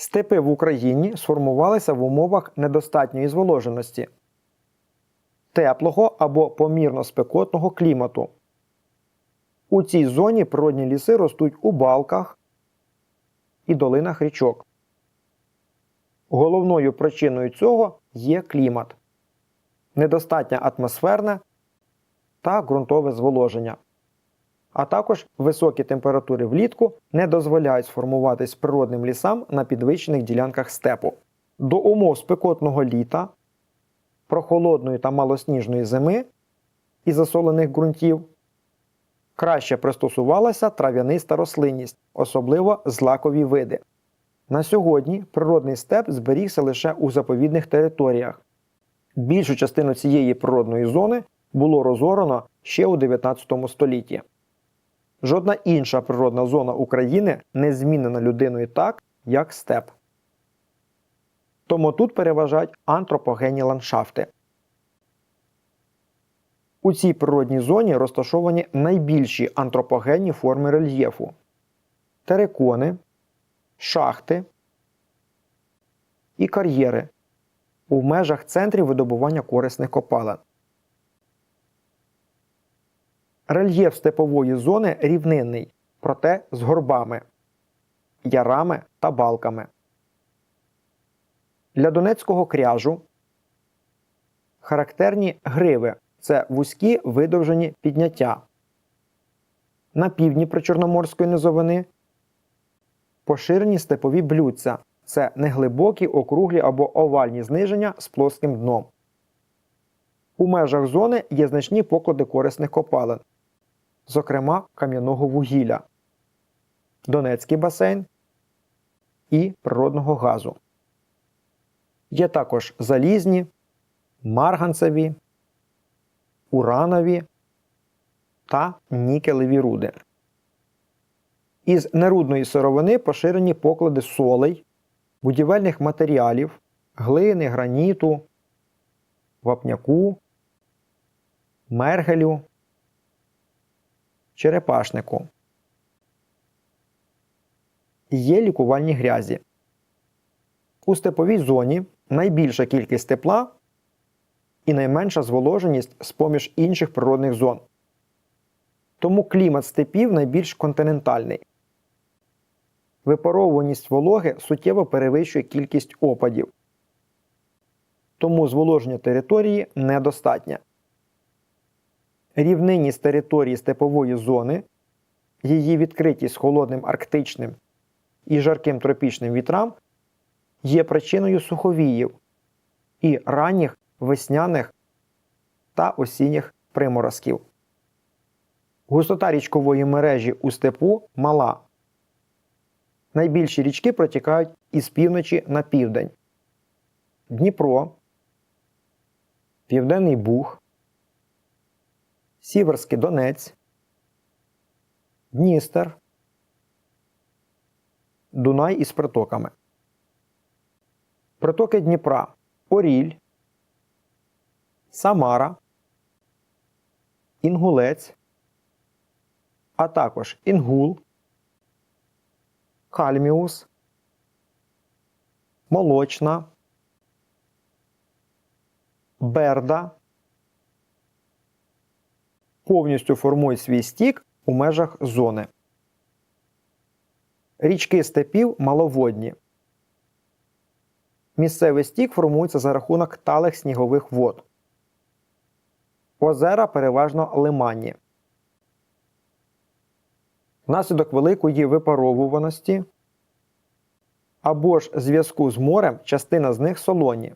Степи в Україні сформувалися в умовах недостатньої зволоженості, теплого або помірно спекотного клімату. У цій зоні природні ліси ростуть у балках і долинах річок. Головною причиною цього є клімат, недостатнє атмосферне та ґрунтове зволоження. А також високі температури влітку не дозволяють сформуватись природним лісам на підвищених ділянках степу. До умов спекотного літа, прохолодної та малосніжної зими і засолених ґрунтів краще пристосувалася трав'яниста рослинність, особливо злакові види. На сьогодні природний степ зберігся лише у заповідних територіях. Більшу частину цієї природної зони було розорано ще у 19 столітті. Жодна інша природна зона України не змінена людиною так, як степ. Тому тут переважають антропогенні ландшафти. У цій природній зоні розташовані найбільші антропогенні форми рельєфу терикони, шахти і кар'єри у межах центрів видобування корисних копалин. Рельєф степової зони рівнинний, проте з горбами, ярами та балками. Для Донецького кряжу характерні гриви це вузькі видовжені підняття. На півдні причорноморської низовини поширені степові блюдця це неглибокі, округлі або овальні зниження з плоским дном. У межах зони є значні поклади корисних копалин, зокрема кам'яного вугілля, Донецький басейн і природного газу. Є також залізні, марганцеві, уранові та нікелеві руди. Із нерудної сировини поширені поклади солей, будівельних матеріалів, глини, граніту, вапняку, мергелю, черепашнику. Є лікувальні грязі. У степовій зоні найбільша кількість тепла і найменша зволоженість з поміж інших природних зон. Тому клімат степів найбільш континентальний. Випаровуваність вологи суттєво перевищує кількість опадів. Тому зволоження території недостатнє. Рівнинність території степової зони, її відкритість холодним арктичним і жарким тропічним вітрам є причиною суховіїв і ранніх весняних та осінніх приморозків. Густота річкової мережі у степу мала. Найбільші річки протікають із півночі на південь. Дніпро, Південний Буг, Сіверський Донець, Дністер, Дунай із притоками. Притоки Дніпра Оріль, Самара, Інгулець, а також Інгул, Кальміус, Молочна, Берда повністю формують свій стік у межах зони. Річки степів маловодні. Місцевий стік формується за рахунок талих снігових вод. Озера переважно лиманні. Внаслідок великої випаровуваності або ж зв'язку з морем частина з них солоні.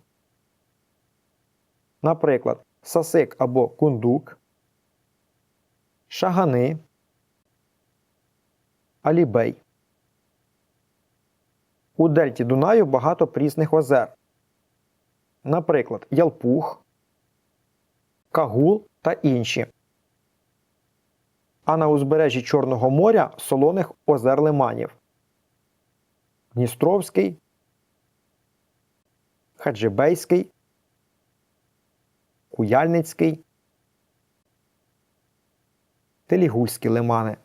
Наприклад, сасик або кундук, шагани, алібей. У дельті Дунаю багато прісних озер. Наприклад, Ялпух, Кагул та інші. А на узбережжі Чорного моря солоних озер лиманів. Дністровський, Хаджибейський, Куяльницький, Телігульські лимани.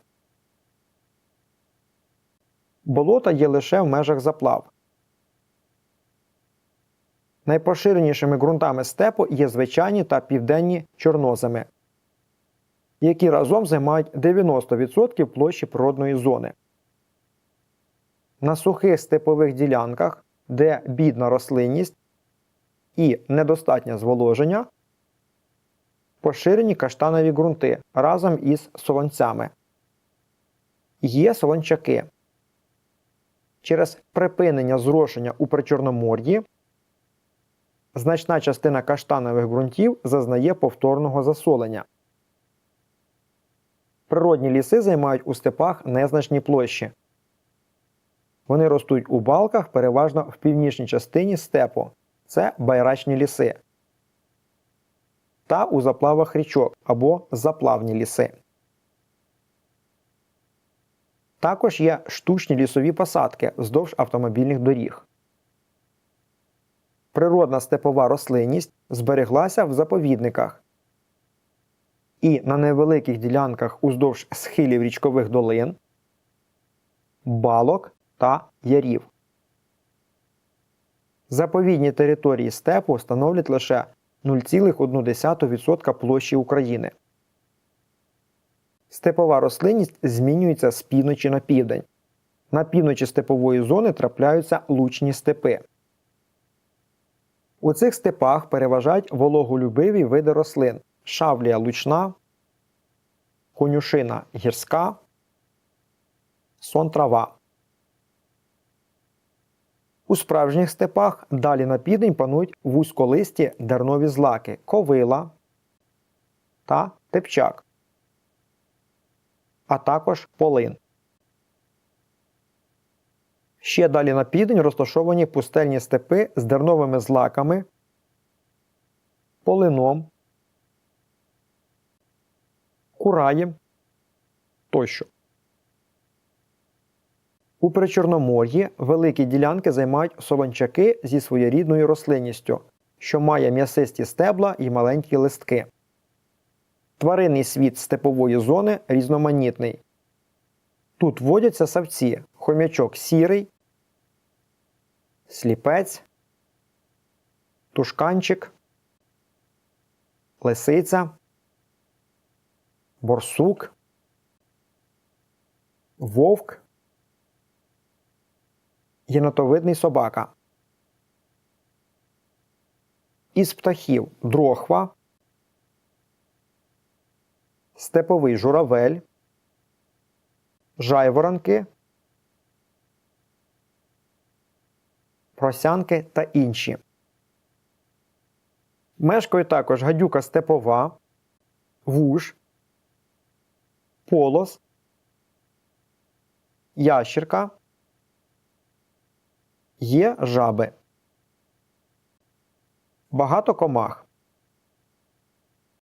Болота є лише в межах заплав. Найпоширенішими ґрунтами степу є звичайні та південні чорноземи, які разом займають 90% площі природної зони. На сухих степових ділянках, де бідна рослинність і недостатнє зволоження, поширені каштанові ґрунти разом із солонцями. Є солончаки. Через припинення зрошення у Причорномор'ї значна частина каштанових ґрунтів зазнає повторного засолення. Природні ліси займають у степах незначні площі. Вони ростуть у балках переважно в північній частині степу. Це байрачні ліси. Та у заплавах річок або заплавні ліси. Також є штучні лісові посадки вздовж автомобільних доріг. Природна степова рослинність збереглася в заповідниках. І на невеликих ділянках уздовж схилів річкових долин, балок та ярів. Заповідні території степу становлять лише 0,1% площі України. Степова рослинність змінюється з півночі на південь. На півночі степової зони трапляються лучні степи. У цих степах переважають вологолюбиві види рослин шавлія лучна, конюшина гірська, сон трава. У справжніх степах далі на південь панують вузьколисті дернові злаки ковила та тепчак, а також полин. Ще далі на південь розташовані пустельні степи з дерновими злаками, полином, кураєм тощо. У Причорномор'ї великі ділянки займають солончаки зі своєрідною рослинністю, що має м'ясисті стебла і маленькі листки. Тваринний світ степової зони різноманітний. Тут водяться савці, хомячок сірий, сліпець, тушканчик, лисиця, борсук, вовк, єнотовидний собака. Із птахів дрохва, степовий журавель, жайворонки, просянки та інші. Мешкають також гадюка степова, вуж, полос, ящірка, є жаби. Багато комах.